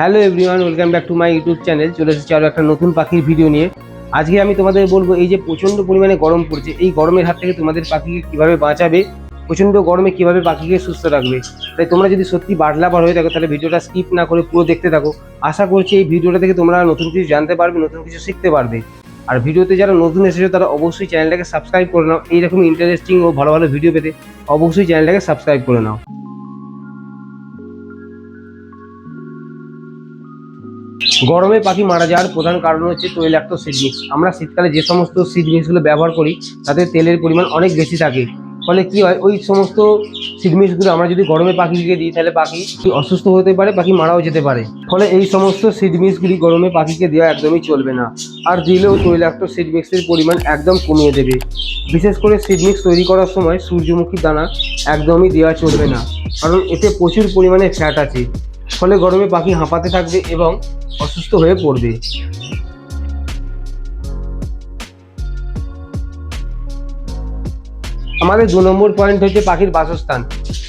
Hello everyone, welcome back to my YouTube channel. চলে এসেছি আরও একটা নতুন পাখির ভিডিও নিয়ে। আজকে আমি তোমাদের বলব, এই যে প্রচণ্ড পরিমাণে গরম পড়ছে, এই গরমের হাত থেকে তোমাদের পাখিকে কীভাবে বাঁচাবে, প্রচণ্ড গরমে কীভাবে পাখিকে সুস্থ রাখবে, তাই তোমরা যদি সত্যি বাটলাবার হয়ে থাকো, তাহলে ভিডিওটা স্কিপ না করে পুরো দেখতে থাকো। আশা করছি এই ভিডিওটা থেকে তোমরা নতুন কিছু জানতে পারবে, নতুন কিছু শিখতে পারবে। আর ভিডিওতে যারা নতুন এসেছ, তারা অবশ্যই চ্যানেলটাকে সাবস্ক্রাইব করে নাও। এইরকম ইন্টারেস্টিং ও ভালো ভালো ভিডিও পেতে অবশ্যই চ্যানেলটাকে সাবস্ক্রাইব করে নাও। গরমে পাখি মারা যাওয়ার প্রধান কারণ হচ্ছে তৈলাক্ত সিড মিক্স আমরা শীতকালে যে সমস্ত সিড মিক্সগুলো ব্যবহার করি, তাতে তেলের পরিমাণ অনেক বেশি থাকে। ফলে কি হয়, ওই সমস্ত সিড মিক্সগুলো আমরা যদি গরমে পাখিকে দিই, তাহলে পাখি অসুস্থ হতে পারে, পাখি মারাও যেতে পারে। ফলে এই সমস্ত সিড মিক্সগুলি গরমে পাখিকে দেওয়া একদমই চলবে না। আর দিলেও তৈলাক্ত সিড মিক্সের পরিমাণ একদম কমিয়ে দেবে। বিশেষ করে সিড মিক্স তৈরি করার সময় সূর্যমুখী দানা একদমই দেওয়া চলবে না। কারণ এতে প্রচুর পরিমাণে ফ্যাট আছে। ফলে গরমে পাখি হাঁপাতে থাকবে এবং অসুস্থ হয়ে পড়বে। আমাদের দু নম্বর পয়েন্ট হচ্ছে পাখির বাসস্থান।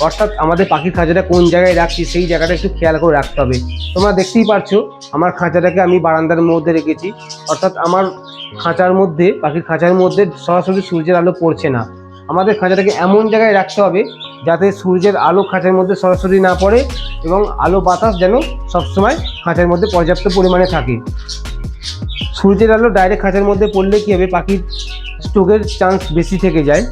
অর্থাৎ আমাদের পাখির খাঁচাটা কোন জায়গায় রাখছি, সেই জায়গাটা একটু খেয়াল করে রাখতে হবে। তোমরা দেখতেই পারছ, আমার খাঁচাটাকে আমি বারান্দার মধ্যে রেখেছি। অর্থাৎ আমার খাঁচার মধ্যে, পাখির খাঁচার মধ্যে সরাসরি সূর্যের আলো পড়ছে না। আমাদের খাঁচাটাকে এমন জায়গায় রাখতে হবে যাতে সূর্যের আলো খাঁচার মধ্যে সরাসরি না পড়ে এবং আলো বাতাস যেন সবসময় খাঁচার মধ্যে পর্যাপ্ত পরিমাণে থাকে। সূর্যের আলো ডাইরেক্ট খাঁচার মধ্যে পড়লে কী হবে? পাখির স্ট্রোকের চান্স বেশি থেকে যায়।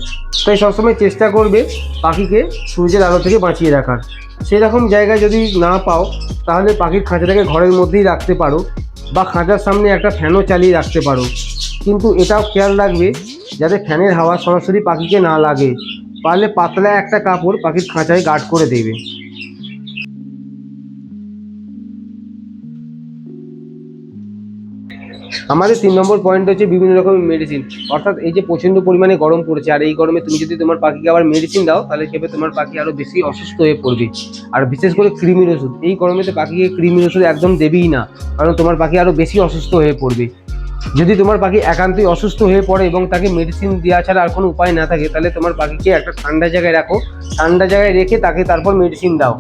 তাই সবসময় চেষ্টা করবে পাখিকে সূর্যের আলো থেকে বাঁচিয়ে রাখার। সেরকম জায়গায় যদি না পাও, তাহলে পাখির খাঁচাটাকে ঘরের মধ্যেই রাখতে পারো বা খাঁচার সামনে একটা ফ্যানও চালিয়ে রাখতে পারো। কিন্তু এটাও খেয়াল রাখবে যাতে ফ্যানের হাওয়া সরাসরি পাখিকে না লাগে। পারলে পাতলা একটা কাপড় পাখির খাঁচায় গার্ড করে দেবে। আমাদের তিন নম্বর পয়েন্ট হচ্ছে বিভিন্ন রকমের মেডিসিন অর্থাৎ এই যে প্রচণ্ড পরিমাণে গরম পড়েছে, আর এই গরমে তুমি যদি তোমার পাখিকে আবার মেডিসিন দাও, তাহলে সেবে তোমার পাখি আরও বেশি অসুস্থ হয়ে পড়বে। আর বিশেষ করে কৃমির ওষুধ। এই গরমে তো পাখিকে কৃমির ওষুধ একদম দেবেই না, কারণ তোমার পাখি আরও বেশি অসুস্থ হয়ে পড়বে। যদি তোমার পাখি একান্তই অসুস্থ হয়ে পড়ে এবং তাকে মেডিসিন দেওয়া ছাড়া আর কোনো উপায় না থাকে, তাহলে তোমার পাখিকে একটা ঠান্ডা জায়গায় রাখো। ঠান্ডা জায়গায় রেখে তাকে তারপর মেডিসিন দাও।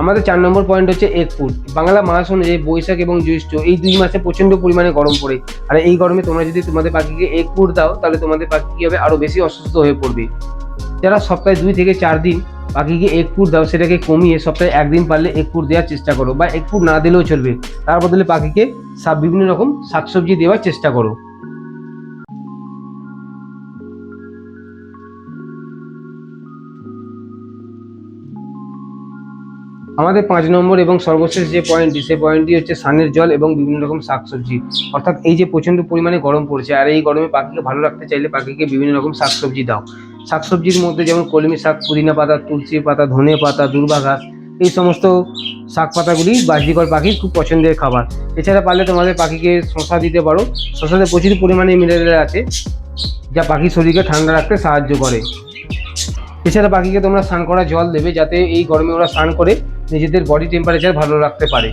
আমাদের চার নম্বর পয়েন্ট হচ্ছে এক ফুট বাংলা মাস অনুযায়ী বৈশাখ এবং জ্যৈষ্ঠ এই দুই মাসে প্রচণ্ড পরিমাণে গরম পড়ে। আর এই গরমে তোমরা যদি তোমাদের পাখিকে এক ফুট দাও, তাহলে তোমাদের পাখি কি হবে? আরও বেশি অসুস্থ হয়ে পড়বে। যারা সপ্তাহে দুই থেকে চার দিন পাখিকে এক ফুট দাও, সেটাকে কমিয়ে সপ্তাহে একদিন পারলে এক ফুট দেওয়ার চেষ্টা করো বা এক ফুট না দিলেও চলবে। তার বদলে পাখিকে সব বিভিন্ন রকম শাকসবজি দেওয়ার চেষ্টা করো। আমাদের পাঁচ নম্বর এবং সর্বশেষ যে পয়েন্টটি সেই পয়েন্টটি হচ্ছে সানের জল এবং বিভিন্ন রকম শাকসবজি। অর্থাৎ এই যে প্রচণ্ড পরিমাণে গরম পড়ছে, আর এই গরমে পাখিকে ভালো রাখতে চাইলে পাখিকে বিভিন্ন রকম শাকসবজি দাও। শাকসবজির মধ্যে যেমন কলমি শাক, পুদিনা পাতা, তুলসী পাতা, ধনে পাতা, দুর্বা ঘাস এই সমস্ত শাক পাতাগুলি বাজিকর পাখির খুব পছন্দের খাবার। এছাড়া পারলে তোমাদের পাখিকে শশা দিতে পারো। শশাতে প্রচুর পরিমাণে মিনারেল আছে, যা পাখির শরীরকে ঠান্ডা রাখতে সাহায্য করে। এছাড়া পাখিকে তোমরা স্নান করা জল দেবে, যাতে এই গরমে ওরা স্নান করে নিজেদের বডি টেম্পারেচার ভালো রাখতে পারে।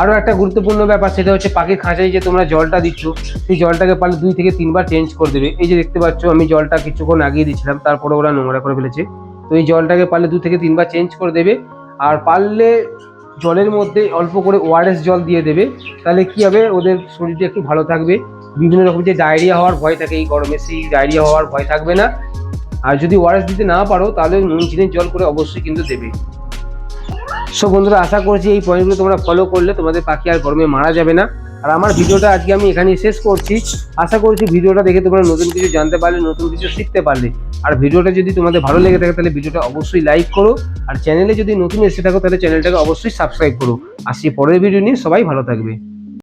আরও একটা গুরুত্বপূর্ণ ব্যাপার সেটা হচ্ছে পাখির খাঁচায় যে তোমরা জলটা দিচ্ছ, সেই জলটাকে পারলে দুই থেকে তিনবার চেঞ্জ করে দেবে। এই যে দেখতে পাচ্ছ, আমি জলটা কিছুক্ষণ আগিয়ে দিচ্ছিলাম তারপরে ওরা নোংরা করে ফেলেছে। তো এই জলটাকে পারলে দু থেকে তিনবার চেঞ্জ করে দেবে। আর পারলে জলের মধ্যে অল্প করে ওআরএস জল দিয়ে দেবে। তাহলে কি হবে? ওদের শরীরটা একটু ভালো থাকবে। বিভিন্ন রকম যে ডায়রিয়া হওয়ার ভয় থাকে এই গরমে, সেই ডায়রিয়া হওয়ার ভয় থাকবে না। আর যদি ওআরএস দিতে না পারো, তাহলে নুন, চিনির জল করে অবশ্যই কিন্তু দেবে। সো বন্ধুরা, আশা করছি এই পয়েন্টগুলো তোমরা ফলো করলে তোমাদের পাখি আর গরমে মারা যাবে না। আর আমার ভিডিওটা আজকে আমি এখানেই শেষ করছি। আশা করছি ভিডিওটা দেখে তোমরা নতুন কিছু জানতে পারলে, নতুন কিছু শিখতে পারলে। আর ভিডিওটা যদি তোমাদের ভালো লেগে থাকে, তাহলে ভিডিওটা অবশ্যই লাইক করো। আর চ্যানেলে যদি নতুন এসে থাকো, তাহলে চ্যানেলটাকে অবশ্যই সাবস্ক্রাইব করো। আসছি পরের ভিডিও নিয়ে, সবাই ভালো থাকবে।